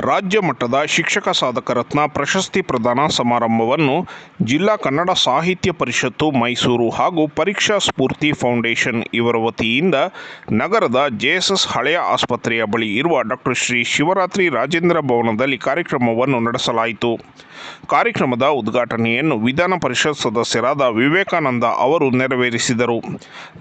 ರಾಜ್ಯ ಮಟ್ಟದ ಶಿಕ್ಷಕ ಸಾಧಕ ರತ್ನ ಪ್ರಶಸ್ತಿ ಪ್ರದಾನ ಸಮಾರಂಭವನ್ನು ಜಿಲ್ಲಾ ಕನ್ನಡ ಸಾಹಿತ್ಯ ಪರಿಷತ್ತು ಮೈಸೂರು ಹಾಗೂ ಪರೀಕ್ಷಾ ಸ್ಫೂರ್ತಿ ಫೌಂಡೇಶನ್ ಇವರ ವತಿಯಿಂದ ನಗರದ ಜೆಎಸ್ಎಸ್ ಹಳೆಯ ಆಸ್ಪತ್ರೆಯ ಬಳಿ ಇರುವ ಡಾಕ್ಟರ್ ಶ್ರೀ ಶಿವರಾತ್ರಿ ರಾಜೇಂದ್ರ ಭವನದಲ್ಲಿ ಕಾರ್ಯಕ್ರಮವನ್ನು ನಡೆಸಲಾಯಿತು. ಕಾರ್ಯಕ್ರಮದ ಉದ್ಘಾಟನೆಯನ್ನು ವಿಧಾನ ಪರಿಷತ್ ಸದಸ್ಯರಾದ ವಿವೇಕಾನಂದ ಅವರು ನೆರವೇರಿಸಿದರು.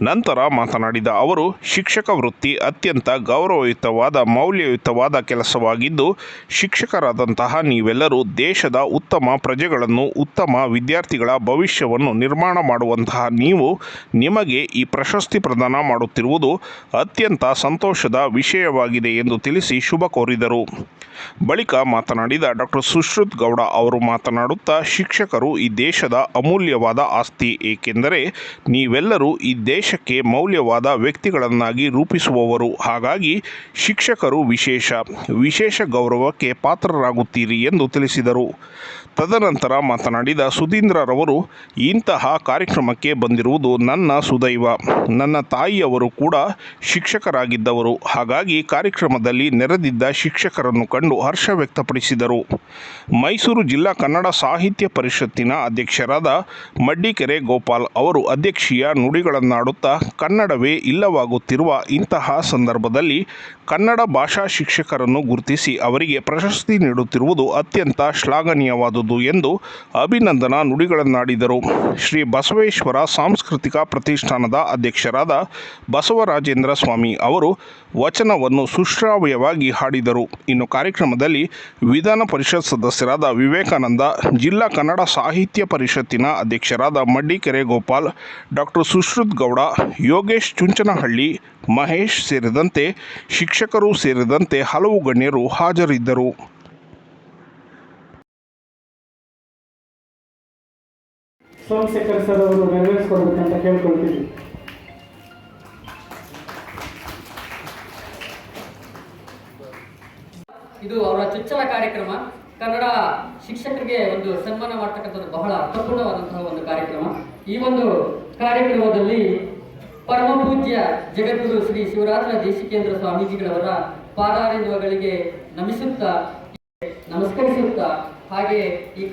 ನಂತರ ಮಾತನಾಡಿದ ಅವರು, ಶಿಕ್ಷಕ ವೃತ್ತಿ ಅತ್ಯಂತ ಗೌರವಯುತವಾದ, ಮೌಲ್ಯಯುತವಾದ ಕೆಲಸವಾಗಿದ್ದು ಶಿಕ್ಷಕರಾದಂತಹ ನೀವೆಲ್ಲರೂ ದೇಶದ ಉತ್ತಮ ಪ್ರಜೆಗಳನ್ನು, ಉತ್ತಮ ವಿದ್ಯಾರ್ಥಿಗಳ ಭವಿಷ್ಯವನ್ನು ನಿರ್ಮಾಣ ಮಾಡುವಂತಹ ನೀವು ನಿಮಗೆ ಈ ಪ್ರಶಸ್ತಿ ಪ್ರದಾನ ಮಾಡುತ್ತಿರುವುದು ಅತ್ಯಂತ ಸಂತೋಷದ ವಿಷಯವಾಗಿದೆ ಎಂದು ತಿಳಿಸಿ ಶುಭ ಕೋರಿದರು. ಬಳಿಕ ಮಾತನಾಡಿದ ಡಾಕ್ಟರ್ ಸುಶ್ರುತ್ ಗೌಡ ಅವರು ಮಾತನಾಡುತ್ತಾ, ಶಿಕ್ಷಕರು ಈ ದೇಶದ ಅಮೂಲ್ಯವಾದ ಆಸ್ತಿ, ಏಕೆಂದರೆ ನೀವೆಲ್ಲರೂ ಈ ದೇಶಕ್ಕೆ ಮೌಲ್ಯವಾದ ವ್ಯಕ್ತಿಗಳನ್ನಾಗಿ ರೂಪಿಸುವವರು. ಹಾಗಾಗಿ ಶಿಕ್ಷಕರು ವಿಶೇಷ ವಿಶೇಷ ಗೌರವಕ್ಕೆ ಪಾತ್ರರಾಗುತ್ತೀರಿ ಎಂದು ತಿಳಿಸಿದರು. ತದನಂತರ ಮಾತನಾಡಿದ ಸುಧೀಂದ್ರರವರು, ಇಂತಹ ಕಾರ್ಯಕ್ರಮಕ್ಕೆ ಬಂದಿರುವುದು ನನ್ನ ಸುದೈವ. ನನ್ನ ತಾಯಿಯವರು ಕೂಡ ಶಿಕ್ಷಕರಾಗಿದ್ದವರು. ಹಾಗಾಗಿ ಕಾರ್ಯಕ್ರಮದಲ್ಲಿ ನೆರೆದಿದ್ದ ಶಿಕ್ಷಕರನ್ನು ಕಂಡು ಹರ್ಷ ವ್ಯಕ್ತಪಡಿಸಿದರು. ಮೈಸೂರು ಜಿಲ್ಲಾ ಕನ್ನಡ ಸಾಹಿತ್ಯ ಪರಿಷತ್ತಿನ ಅಧ್ಯಕ್ಷರಾದ ಮಡ್ಡಿಕೆರೆ ಗೋಪಾಲ್ ಅವರು ಅಧ್ಯಕ್ಷೀಯ ನುಡಿಗಳನ್ನಾಡುತ್ತಾ, ಕನ್ನಡವೇ ಇಲ್ಲವಾಗುತ್ತಿರುವ ಇಂತಹ ಸಂದರ್ಭದಲ್ಲಿ ಕನ್ನಡ ಭಾಷಾ ಶಿಕ್ಷಕರನ್ನು ಗುರುತಿಸಿ ಅವರಿಗೆ ಪ್ರಶಸ್ತಿ ನೀಡುತ್ತಿರುವುದು ಅತ್ಯಂತ ಶ್ಲಾಘನೀಯವಾದುದು. ಎಂದು ಅಭಿನಂದನಾ ನುಡಿಗಳನ್ನಾಡಿದರು. ಶ್ರೀ ಬಸವೇಶ್ವರ ಸಾಂಸ್ಕೃತಿಕ ಪ್ರತಿಷ್ಠಾನದ ಅಧ್ಯಕ್ಷರಾದ ಬಸವರಾಜೇಂದ್ರ ಸ್ವಾಮಿ ಅವರು ವಚನವನ್ನು ಸುಶ್ರಾವ್ಯವಾಗಿ ಹಾಡಿದರು. ಇನ್ನು ಕಾರ್ಯಕ್ರಮದಲ್ಲಿ ವಿಧಾನ ಪರಿಷತ್ ಸದಸ್ಯರಾದ ವಿವೇಕಾನಂದ, ಜಿಲ್ಲಾ ಕನ್ನಡ ಸಾಹಿತ್ಯ ಪರಿಷತ್ತಿನ ಅಧ್ಯಕ್ಷರಾದ ಮಡ್ಡಿಕೆರೆ ಗೋಪಾಲ್, ಡಾಕ್ಟರ್ ಸುಶ್ರುತ್ ಗೌಡ, ಯೋಗೇಶ್ ಚುಂಚನಹಳ್ಳಿ, ಮಹೇಶ್ ಸೇರಿದಂತೆ ಶಿಕ್ಷಕರು ಸೇರಿದಂತೆ ಹಲವು ಗಣ್ಯರು ಹಾಜರಿದ್ದರು. ಸೋಮಶೇಖರ್ ಸರ್ ಅವರು ನೆರವೇರಿಸ್ಕೊಡ್ಬೇಕಂತ ಕೇಳ್ಕೊಳ್ತೀವಿ. ಇದು ಅವರ ಚೊಚ್ಚಲ ಕಾರ್ಯಕ್ರಮ. ಕನ್ನಡ ಶಿಕ್ಷಕರಿಗೆ ಒಂದು ಸನ್ಮಾನ ಮಾಡ್ತಕ್ಕಂಥದ್ದು ಬಹಳ ಅರ್ಥಪೂರ್ಣವಾದಂತಹ ಒಂದು ಕಾರ್ಯಕ್ರಮ. ಈ ಒಂದು ಕಾರ್ಯಕ್ರಮದಲ್ಲಿ ಪರಮ ಪೂಜ್ಯ ಜಗದ್ಗುರು ಶ್ರೀ ಶಿವರಾತ್ರ ದೇಶಿಕೇಂದ್ರ ಸ್ವಾಮೀಜಿಗಳವರ ಪಾದಾರಿಂದಗಳಿಗೆ ನಮಿಸುತ್ತಾ, ನಮಸ್ಕರಿಸುತ್ತಾ, ಹಾಗೆ ಈ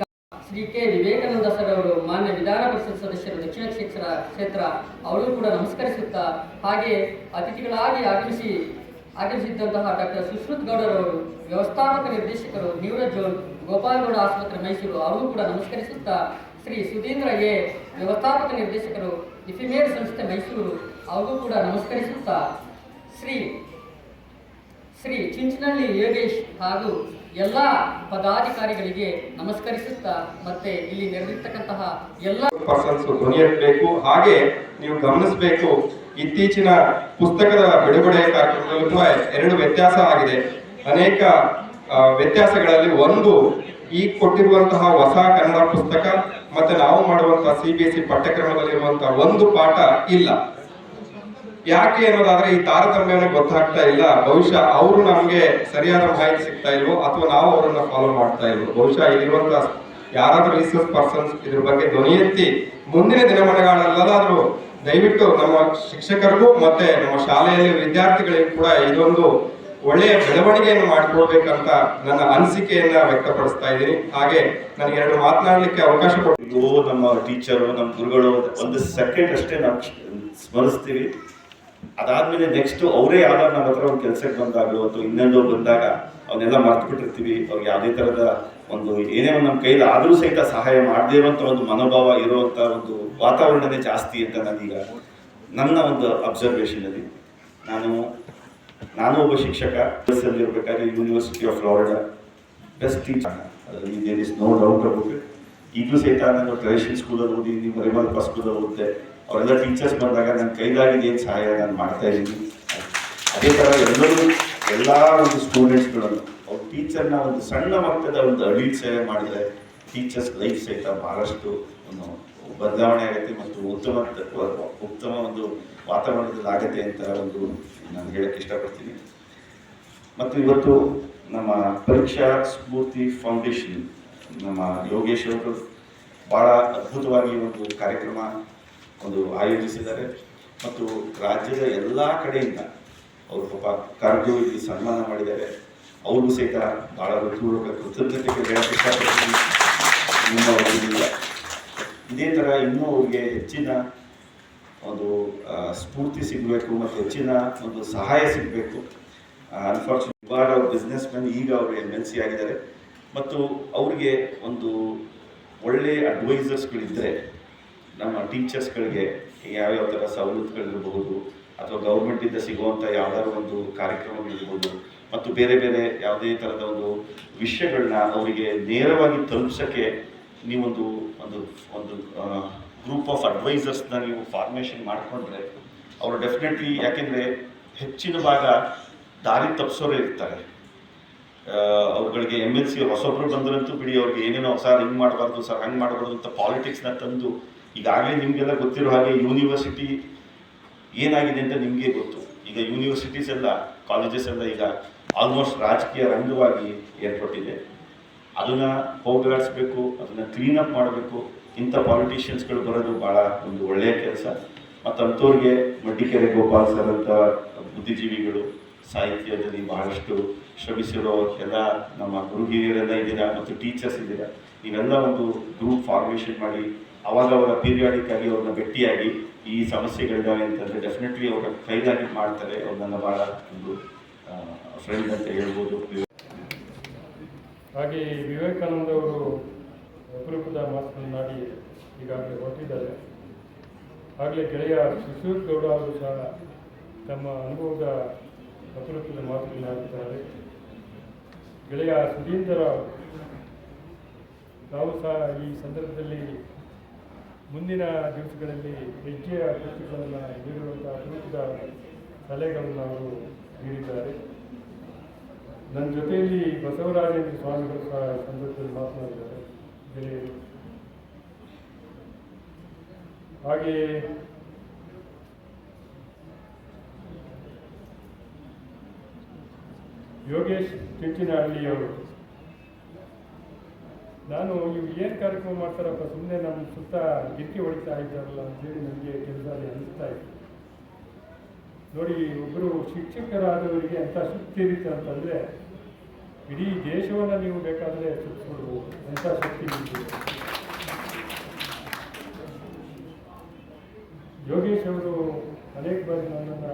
ಶ್ರೀ ಕೆ. ವಿವೇಕಾನಂದ ಸರ್ ಅವರು ಮಾನ್ಯ ವಿಧಾನ ಪರಿಷತ್ ಸದಸ್ಯರು, ದಕ್ಷಿಣ ಕ್ಷೇತ್ರ ಕ್ಷೇತ್ರ ಅವರು ಕೂಡ ನಮಸ್ಕರಿಸುತ್ತಾ ಹಾಗೆ ಅತಿಥಿಗಳಾಗಿ ಆಗಮಿಸಿ, ಆಗಮಿಸಿದ್ದಂತಹ ಡಾಕ್ಟರ್ ಸುಶ್ರುತ್ ಗೌಡರವರು ವ್ಯವಸ್ಥಾಪಕ ನಿರ್ದೇಶಕರು ನ್ಯೂರಜ್ ಗೋಪಾಲಗೌಡ ಆಸ್ಪತ್ರೆ, ಮೈಸೂರು ಅವರು ಕೂಡ ನಮಸ್ಕರಿಸುತ್ತಾ ಶ್ರೀ ಸುಧೀಂದ್ರ ಎ. ವ್ಯವಸ್ಥಾಪಕ ನಿರ್ದೇಶಕರು ಇಫಿಮೇಡ್ ಸಂಸ್ಥೆ ಮೈಸೂರು ಅವರು ಕೂಡ ನಮಸ್ಕರಿಸುತ್ತಾ ಶ್ರೀ ಶ್ರೀ ಚಿಂಚನಹಳ್ಳಿ ಯೋಗೇಶ್ ಹಾಗೂ ಎಲ್ಲ ಪದಾಧಿಕಾರಿಗಳಿಗೆ ನಮಸ್ಕರಿಸುತ್ತಾ ಮತ್ತೆ ಇಲ್ಲಿ ನೆರೆದಿರ್ತಕ್ಕಂತಹ ಎಲ್ಲ ಪರ್ಸನ್ಸ್ ಧ್ವನಿಯಬೇಕು ಹಾಗೆ ನೀವು ಗಮನಿಸಬೇಕು, ಇತ್ತೀಚಿನ ಪುಸ್ತಕದ ಬಿಡುಗಡೆ ಕಾರ್ಯಕ್ರಮದಲ್ಲಿ ಎರಡು ವ್ಯತ್ಯಾಸ ಆಗಿದೆ. ಅನೇಕ ವ್ಯತ್ಯಾಸಗಳಲ್ಲಿ ಒಂದು ಈಗ ಕೊಟ್ಟಿರುವಂತಹ ಹೊಸ ಕನ್ನಡ ಪುಸ್ತಕ, ಮತ್ತೆ ನಾವು ಮಾಡುವಂತಹ ಸಿ ಬಿ ಎಸ್ ಸಿ ಪಠ್ಯಕ್ರಮದಲ್ಲಿರುವಂತಹ ಒಂದು ಪಾಠ ಇಲ್ಲ. ಯಾಕೆ ಅನ್ನೋದಾದ್ರೆ ಈ ತಾರತಮ್ಯನ ಗೊತ್ತಾಗ್ತಾ ಇಲ್ಲ. ಬಹುಶಃ ಅವರು ನಮ್ಗೆ ಸರಿಯಾದ ಮಾಹಿತಿ ಸಿಗ್ತಾ ಇಲ್ವೋ ಅಥವಾ ನಾವು ಅವರನ್ನ ಫಾಲೋ ಮಾಡ್ತಾ ಇಲ್ವೋ. ಬಹುಶಃ ಇಲ್ಲಿರುವಂತ ಯಾರಾದ್ರೂ ರಿಸರ್ಚ್ ಪರ್ಸನ್ಸ್ ಇದ್ರ ಬಗ್ಗೆ ಧ್ವನಿ ಎತ್ತಿ ಮುಂದಿನ ದಿನಮಾನಗಳಲ್ಲದಾದ್ರೂ ದಯವಿಟ್ಟು ನಮ್ಮ ಶಿಕ್ಷಕರಿಗೂ ಮತ್ತೆ ನಮ್ಮ ಶಾಲೆಯಲ್ಲಿ ವಿದ್ಯಾರ್ಥಿಗಳಿಗೂ ಕೂಡ ಇದೊಂದು ಒಳ್ಳೆಯ ಬೆಳವಣಿಗೆಯನ್ನು ಮಾಡಿಕೊಡ್ಬೇಕಂತ ನನ್ನ ಅನಿಸಿಕೆಯನ್ನ ವ್ಯಕ್ತಪಡಿಸ್ತಾ ಇದ್ದೀನಿ. ಹಾಗೆ ನನಗೆ ಎರಡು ಮಾತನಾಡಲಿಕ್ಕೆ ಅವಕಾಶ ಕೊಟ್ಟು ನಮ್ಮ ಟೀಚರು ನಮ್ಮ ಗುರುಗಳು ಒಂದು ಸೆಕೆಂಡ್ ಅಷ್ಟೇ ನಾವು ಸ್ಮರಿಸ್ತೀವಿ. ಅದಾದ್ಮೇಲೆ ನೆಕ್ಸ್ಟ್ ಅವರೇ ಯಾವ್ದಾರು ನಮ್ಮ ಹತ್ರ ಒಂದು ಕೆಲಸಕ್ಕೆ ಬಂದಾಗಲೂ ಅಥವಾ ಇನ್ನೊಂದು ಬಂದಾಗ ಅವನ್ನೆಲ್ಲ ಮರ್ತು ಬಿಟ್ಟಿರ್ತೀವಿ ಅವ್ರಿಗೆ ಯಾವುದೇ ಥರದ ಒಂದು ಏನೇ ಒಂದು ನಮ್ಮ ಕೈಲಿ ಆದರೂ ಸಹಿತ ಸಹಾಯ ಮಾಡದೇ ಇರುವಂಥ ಒಂದು ಮನೋಭಾವ ಇರುವಂಥ ಒಂದು ವಾತಾವರಣನೇ ಜಾಸ್ತಿ ಅಂತ ನಾನೀಗ ನನ್ನ ಒಂದು ಅಬ್ಸರ್ವೇಷನಲ್ಲಿ ನಾನು ನಾನು ಒಬ್ಬ ಶಿಕ್ಷಕ ಅಲ್ಲಿ ಇರಬೇಕಾದ್ರೆ university of Florida best teacher ಅದರಲ್ಲಿ there is no doubt about ಈಗಲೂ ಸಹಿತ ನಾನು ಟ್ರೆಡಿಷನ್ ಸ್ಕೂಲಲ್ಲಿ ಓದಿದ್ದೀನಿ ಮರಿಮಲ್ಪ ಸ್ಕೂಲಲ್ಲಿ ಓದಿದೆ. ಅವರೆಲ್ಲ ಟೀಚರ್ಸ್ ಬಂದಾಗ ನನ್ನ ಕೈಲಾಗಿದೆ ಏನು ಸಹಾಯ ನಾನು ಮಾಡ್ತಾ ಇದ್ದೀನಿ ಅದೇ ಥರ ಎಲ್ಲರೂ, ಎಲ್ಲ ಒಂದು ಸ್ಟೂಡೆಂಟ್ಸ್ಗಳನ್ನು ಅವ್ರ ಟೀಚರ್ನ ಒಂದು ಸಣ್ಣ ಮಟ್ಟದ ಒಂದು ಅಡಿಲ್ ಸೇವೆ ಮಾಡಿದರೆ ಟೀಚರ್ಸ್ ಲೈಫ್ ಸಹಿತ ಭಾಳಷ್ಟು ಒಂದು ಬದಲಾವಣೆ ಆಗುತ್ತೆ ಮತ್ತು ಉತ್ತಮ ಉತ್ತಮ ಒಂದು ವಾತಾವರಣದಲ್ಲಿ ಆಗುತ್ತೆ ಅಂತ ಒಂದು ನಾನು ಹೇಳಕ್ಕೆ ಇಷ್ಟಪಡ್ತೀನಿ. ಮತ್ತು ಇವತ್ತು ನಮ್ಮ ಪರೀಕ್ಷಾ ಸ್ಫೂರ್ತಿ ಫೌಂಡೇಶನ್ ನಮ್ಮ ಯೋಗೇಶ್ ಅವರು ಭಾಳ ಅದ್ಭುತವಾಗಿ ಒಂದು ಕಾರ್ಯಕ್ರಮ ಒಂದು ಆಯೋಜಿಸಿದ್ದಾರೆ. ಮತ್ತು ರಾಜ್ಯದ ಎಲ್ಲ ಕಡೆಯಿಂದ ಅವರು ಪಾಪ ಇಲ್ಲಿ ಸನ್ಮಾನ ಮಾಡಿದ್ದಾರೆ. ಅವರು ಸಹಿತ ಭಾಳ ಹೃತ್ಪೂರ್ವಕ ಕೃತಜ್ಞತೆ ಹೇಳಕ್ಕೆ. ಇದೇ ಥರ ಇನ್ನೂ ಅವ್ರಿಗೆ ಹೆಚ್ಚಿನ ಒಂದು ಸ್ಫೂರ್ತಿ ಸಿಗಬೇಕು ಮತ್ತು ಹೆಚ್ಚಿನ ಒಂದು ಸಹಾಯ ಸಿಗಬೇಕು. ಅನ್ಫಾರ್ಚುನೇಟ್ ಇವಾಗ ಅವ್ರ ಬಿಸ್ನೆಸ್ ಮ್ಯಾನ್ ಈಗ ಅವರು ಎಂ ಎಲ್ ಸಿ ಆಗಿದ್ದಾರೆ. ಮತ್ತು ಅವ್ರಿಗೆ ಒಂದು ಒಳ್ಳೆಯ ಅಡ್ವೈಸರ್ಸ್ಗಳಿದ್ದರೆ ನಮ್ಮ ಟೀಚರ್ಸ್ಗಳಿಗೆ ಯಾವ್ಯಾವ ಥರ ಸವಲತ್ತುಗಳಿರಬಹುದು ಅಥವಾ ಗೌರ್ಮೆಂಟಿಂದ ಸಿಗುವಂಥ ಯಾವುದಾದ್ರು ಒಂದು ಕಾರ್ಯಕ್ರಮಗಳಿರ್ಬೋದು ಮತ್ತು ಬೇರೆ ಬೇರೆ ಯಾವುದೇ ಥರದ ಒಂದು ವಿಷಯಗಳನ್ನ ಅವರಿಗೆ ನೇರವಾಗಿ ತಲುಪಿಸೋಕ್ಕೆ ನೀವೊಂದು ಒಂದು ಒಂದು ಗ್ರೂಪ್ ಆಫ್ ಅಡ್ವೈಸರ್ಸ್ನ ನೀವು ಫಾರ್ಮೇಷನ್ ಮಾಡಿಕೊಂಡ್ರೆ ಅವರು ಡೆಫಿನೆಟ್ಲಿ ಯಾಕೆಂದರೆ ಹೆಚ್ಚಿನ ಭಾಗ ದಾರಿ ತಪ್ಪಿಸೋರೇ ಇರ್ತಾರೆ. ಅವ್ರುಗಳಿಗೆ ಎಂ ಎಲ್ ಸಿ ಹೊಸೊಬ್ರು ಬಂದರಂತೂ ಬಿಡಿ ಅವ್ರಿಗೆ ಏನೇನೋ ಸರ್ ಹಿಂಗೆ ಮಾಡಬಾರ್ದು, ಸರ್ ಹಂಗೆ ಮಾಡಬಾರ್ದು ಅಂತ ಪಾಲಿಟಿಕ್ಸ್ನ ತಂದು ಈಗಾಗಲೇ ನಿಮಗೆಲ್ಲ ಗೊತ್ತಿರೋ ಹಾಗೆ ಯೂನಿವರ್ಸಿಟಿ ಏನಾಗಿದೆ ಅಂತ ನಿಮಗೆ ಗೊತ್ತು. ಈಗ ಯೂನಿವರ್ಸಿಟೀಸ್ ಎಲ್ಲ, ಕಾಲೇಜಸ್ ಎಲ್ಲ ಈಗ ಆಲ್ಮೋಸ್ಟ್ ರಾಜಕೀಯ ರಂಗವಾಗಿ ಏರ್ಪಟ್ಟಿದೆ. ಅದನ್ನು ಹೋಗಲಾಡಿಸ್ಬೇಕು, ಅದನ್ನು ಕ್ಲೀನ್ ಅಪ್ ಮಾಡಬೇಕು. ಇಂಥ ಪಾಲಿಟಿಷಿಯನ್ಸ್ಗಳು ಬರೋದು ಭಾಳ ಒಂದು ಒಳ್ಳೆಯ ಕೆಲಸ. ಮತ್ತು ಅಂಥವ್ರಿಗೆ ಮಡ್ಡಿಕೆರೆ ಗೋಪಾಲ್ ಸರ್ ಅಂತ ಬುದ್ಧಿಜೀವಿಗಳು ಸಾಹಿತ್ಯದಲ್ಲಿ ಬಹಳಷ್ಟು ಶ್ರಮಿಸಿರೋ ಎಲ್ಲ ನಮ್ಮ ಗುರು ಹಿರಿಯರೆಲ್ಲ ಇದ್ದೀರಾ, ಮತ್ತು ಟೀಚರ್ಸ್ ಇದ್ದೀರಾ. ನೀವೆಲ್ಲ ಒಂದು ಗ್ರೂಪ್ ಫಾರ್ಮೇಷನ್ ಮಾಡಿ ಅವಾಗ ಅವರ ಪೀರಿಯಾಡಿಕ್ ಆಗಿ ಅವ್ರನ್ನ ಭೇಟಿಯಾಗಿ ಈ ಸಮಸ್ಯೆಗಳಿದ್ದಾವೆ ಅಂತಂದರೆ ಡೆಫಿನೆಟ್ಲಿ ಅವರ ಕೈಲಾಗಿ ಮಾಡ್ತಾರೆ. ಅವ್ರನ್ನ ಭಾಳ ಒಂದು ಫ್ರೆಂಡ್ ಅಂತ ಹೇಳ್ಬೋದು. ಹಾಗೆ ವಿವೇಕಾನಂದ ಅವರು ಅಪರೂಪದ ಮಾತುಗಳನ್ನಾಡಿ ಈಗಾಗಲೇ ಹೊರಟಿದ್ದಾರೆ. ಆಗಲೇ ಗೆಳೆಯ ಶಿಶೂರ್ ಗೌಡ ಅವರು ಸಹ ತಮ್ಮ ಅನುಭವದ ಅಪರೂಪದ ಮಾತುಗಳನ್ನಾಗಿದ್ದಾರೆ ಗೆಳೆಯ ಸುಧೀಂದ್ರ ನಾವು ಸಹ ಈ ಸಂದರ್ಭದಲ್ಲಿ ಮುಂದಿನ ದಿವಸಗಳಲ್ಲಿ ಹೆಜ್ಜೆಯ ಕೃತಿಗಳನ್ನು ನೀಡುವಂತಹ ಸೂಚಿತ ಸಲಹೆಗಳನ್ನು ಅವರು ನೀಡಿದ್ದಾರೆ. ನನ್ನ ಜೊತೆಯಲ್ಲಿ ಬಸವರಾಜೇಂದ್ರ ಸ್ವಾಮಿಗಳು ಸಹ ಸಂದರ್ಭದಲ್ಲಿ ಮಾತನಾಡಿದ್ದಾರೆ. ಗೆಳೆಯರು. ಹಾಗೆಯೇ ಯೋಗೇಶ್ ಚಿಂಚಿನಹಳ್ಳಿಯವರು ನಾನು ಇವು ಏನು ಕಾರ್ಯಕ್ರಮ ಮಾಡ್ತಾರಪ್ಪ ಸುಮ್ಮನೆ ನಮ್ಮ ಸುತ್ತ ಗಿಟ್ಟಿ ಹೊಡಿತಾ ಇದ್ದಾರಲ್ಲ ಅಂತೇಳಿ ನನಗೆ ಕೆಲಸ ಅನಿಸ್ತಾ ಇತ್ತು ನೋಡಿ ಒಬ್ಬರು ಶಿಕ್ಷಕರಾದವರಿಗೆ ಅಂತ ಶಕ್ತಿ ಇರುತ್ತೆ ಅಂತಂದರೆ, ಇಡೀ ದೇಶವನ್ನು ನೀವು ಬೇಕಾದರೆ ಸುತ್ತಿಸ್ಬಿಡ್ಬೋದು ಅಂತ ನಿಮ್ಗಿದೆ. ಯೋಗೇಶ್ ಅವರು ಅನೇಕ ಬಾರಿ ನನ್ನನ್ನು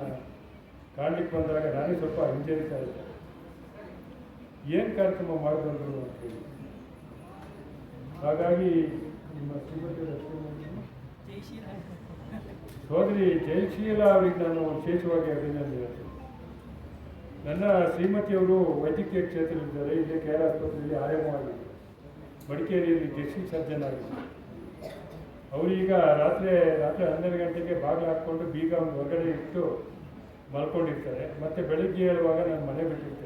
ಕಾಣಲಿಕ್ಕೆ ಬಂದಾಗ ನಾನೇ ಸ್ವಲ್ಪ ಹಿಂಜರಿತಾ ಇದ್ದೆ. ಏನು ಕಾರ್ಯಕ್ರಮ ಮಾಡಬಂದರು ಅಂತ ಹೇಳಿ. ಹಾಗಾಗಿ ನಿಮ್ಮ ಶ್ರೀಮತಿ ಸೋದರಿ ಜಯಶೀಲ ಅವರಿಗೆ ನಾನು ವಿಶೇಷವಾಗಿ ಅಭಿನಂದನೆ ನನ್ನ ಶ್ರೀಮತಿಯವರು ವೈದ್ಯಕೀಯ ಕ್ಷೇತ್ರದಲ್ಲಿದ್ದಾರೆ, ಇಲ್ಲೇ ಕೆ ಆರ್ ಆಸ್ಪತ್ರೆಯಲ್ಲಿ ಆಯಾಮ ಆಗಿದ್ದಾರೆ. ಮಡಿಕೇರಿಯಲ್ಲಿ ಡಿಸ್ಟ್ರಿಕ್ಟ್ ಸರ್ಜನ್ ಆಗಿದ್ದಾರೆ. ಅವರೀಗ ರಾತ್ರಿ ರಾತ್ರಿ ಹನ್ನೆರಡು ಗಂಟೆಗೆ ಬಾಗಿಲು ಹಾಕ್ಕೊಂಡು ಬೀಗ ಹೊರಗಡೆ ಇಟ್ಟು ಮಲ್ಕೊಂಡಿರ್ತಾರೆ. ಮತ್ತೆ ಬೆಳಿಗ್ಗೆ ಹೇಳುವಾಗ ನಾನು ಮನೆ ಬಿಟ್ಟಿರ್ತೇನೆ.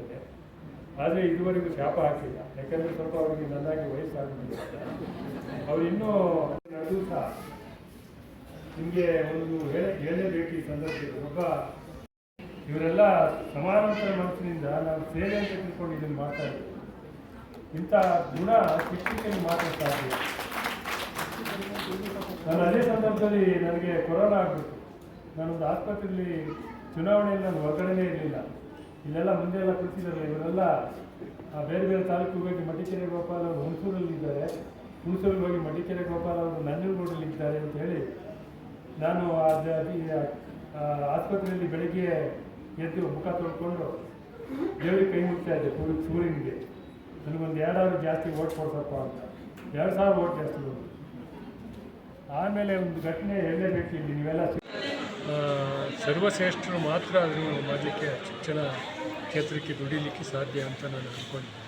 ಆದರೆ ಇದುವರೆಗೂ ಶಾಪ ಹಾಕಿಲ್ಲ. ಯಾಕಂದರೆ ಸ್ವಲ್ಪ ಅವರಿಗೆ ನನ್ನಾಗಿ ವಯಸ್ಸಾಗಿದೆ ಅವ್ರು ಇನ್ನೂ ನಡೆದು ಸಹ ನಿಮಗೆ ಒಂದು ಹೇಳ, ಹೇಳಲೇಬೇಕು ಈ ಸಂದರ್ಭದಲ್ಲಿ. ಒಬ್ಬ ಇವರೆಲ್ಲ ಸಮಾನಾಂತರ ಮನಸ್ಸಿನಿಂದ ನಾವು ಸೇವೆ ಅಂತ ತಿಳ್ಕೊಂಡು ಇದನ್ನು ಮಾಡ್ತಾ ಇದ್ದೀವಿ ಇಂಥ ಗುಣ ಶಿಕ್ಷಕರಿಗೆ ಮಾತ್ರ ಸಾಧ್ಯ ನಾನು ಅದೇ ಸಂದರ್ಭದಲ್ಲಿ ನನಗೆ ಕೊರೋನಾ ಆಗಬೇಕು ನಾನೊಂದು ಆಸ್ಪತ್ರೆಯಲ್ಲಿ ಚುನಾವಣೆಯಲ್ಲಿ ನಾನು ಹೊರಗಡೆನೇ ಇರಲಿಲ್ಲ. ಇಲ್ಲೆಲ್ಲ ಮುಂದೆ ಎಲ್ಲ ಕೂತಿದ್ದಾರೆ. ಇವರೆಲ್ಲ ಬೇರೆ ಬೇರೆ ತಾಲೂಕಿಗೆ ಹೋಗಿ ಮಡಿಕೇರಿ ಗೋಪಾಲ್ ಅವರು ಹುಣಸೂರಲ್ಲಿ ಇದ್ದಾರೆ. ಹೋಗಿ ಮಡಿಕೇರಿ ಗೋಪಾಲ್ ಅವರು ನಂಜನಗೂಡಲ್ಲಿ ಇದ್ದಾರೆ ಅಂತ ಹೇಳಿ ನಾನು ಆಸ್ಪತ್ರೆಯಲ್ಲಿ ಬೆಳಗ್ಗೆ ಎದ್ದು ಮುಖ ತೊಳ್ಕೊಂಡು ದೇವರಿಗೆ ಕೈ ಮುಗ್ತಾ ಇದ್ದೆ ಸೂರ್ಯನಿಗೆ. ನನಗೊಂದು ಎರಡಾದ್ರೂ ಜಾಸ್ತಿ ಓಟ್ ಕೊಡ್ಸಪ್ಪ ಅಂತ. ಎರಡು ಸಾವಿರ ಓಟ್ ಜಾಸ್ತಿ ಆಮೇಲೆ ಒಂದು ಘಟನೆ ಹೇಳಲೇಬೇಕು ಇಲ್ಲಿ ನೀವೆಲ್ಲ. ಸರ್ವಶ್ರೇಷ್ಠರು ಮಾತ್ರ ಅದನ್ನು ಮಾಡಲಿಕ್ಕೆ ಶಿಕ್ಷಣ ಕ್ಷೇತ್ರಕ್ಕೆ ದುಡಿಲಿಕ್ಕೆ ಸಾಧ್ಯ ಅಂತ ನಾನು ಅಂದ್ಕೊಂಡಿದ್ದೆ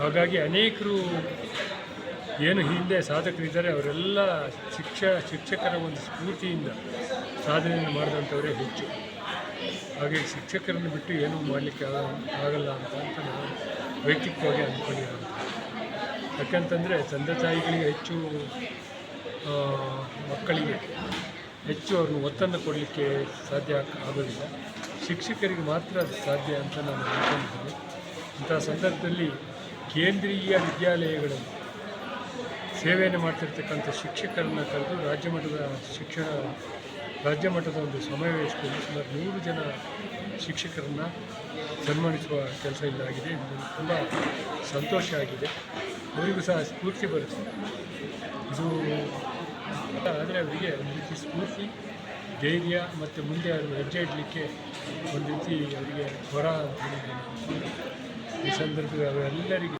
ಹಾಗಾಗಿ ಅನೇಕರು ಏನು ಹಿಂದೆ ಸಾಧಕರಿದ್ದಾರೆ, ಅವರೆಲ್ಲ ಶಿಕ್ಷ, ಶಿಕ್ಷಕರ ಒಂದು ಸ್ಫೂರ್ತಿಯಿಂದ ಸಾಧನೆಯನ್ನು ಮಾಡಿದಂಥವರೇ ಹೆಚ್ಚು. ಹಾಗೆ ಶಿಕ್ಷಕರನ್ನು ಬಿಟ್ಟು ಏನೂ ಮಾಡಲಿಕ್ಕೆ ಆಗಲ್ಲ ಅಂತ ಅಂತ ನಾನು ವೈಯಕ್ತಿಕವಾಗಿ ಅಂದ್ಕೊಂಡಿರೋದು ಯಾಕಂತಂದರೆ ತಂದೆ ತಾಯಿಗಳಿಗೆ ಹೆಚ್ಚು ಮಕ್ಕಳಿಗೆ ಹೆಚ್ಚು ಅವ್ರನ್ನ ಒತ್ತನ್ನು ಕೊಡಲಿಕ್ಕೆ ಸಾಧ್ಯ ಆಗೋದಿಲ್ಲ. ಶಿಕ್ಷಕರಿಗೆ ಮಾತ್ರ ಅದು ಸಾಧ್ಯ ಅಂತ ನಾನು ಅಂದ್ಕೊಂಡಿದ್ದೀನಿ ಇಂಥ ಸಂದರ್ಭದಲ್ಲಿ ಕೇಂದ್ರೀಯ ವಿದ್ಯಾಲಯಗಳಲ್ಲಿ ಸೇವೆಯನ್ನು ಮಾಡ್ತಿರ್ತಕ್ಕಂಥ ಶಿಕ್ಷಕರನ್ನು ಕರೆದು ರಾಜ್ಯ ಮಟ್ಟದ ಶಿಕ್ಷಣ, ರಾಜ್ಯ ಮಟ್ಟದ ಒಂದು ಸಮಾವೇಶದಲ್ಲಿ ಸುಮಾರು ನೂರು ಜನ ಶಿಕ್ಷಕರನ್ನು ಸನ್ಮಾನಿಸುವ ಕೆಲಸ ಇಲ್ಲಾಗಿದೆ ತುಂಬ ಸಂತೋಷ ಆಗಿದೆ. ಅವರಿಗೂ ಸಹ ಸ್ಫೂರ್ತಿ ಬರುತ್ತೆ. ಇದು ಆದರೆ ಅವರಿಗೆ ಒಂದು ರೀತಿ ಸ್ಫೂರ್ತಿ, ಧೈರ್ಯ ಮತ್ತು ಮುಂದೆ ಅವರು ಹೆಜ್ಜೆ ಇಡಲಿಕ್ಕೆ ಒಂದು ರೀತಿ ಅವರಿಗೆ ಹೊರ ಈ ಸಂದರ್ಭದಲ್ಲಿ ಅವರೆಲ್ಲರಿಗೆ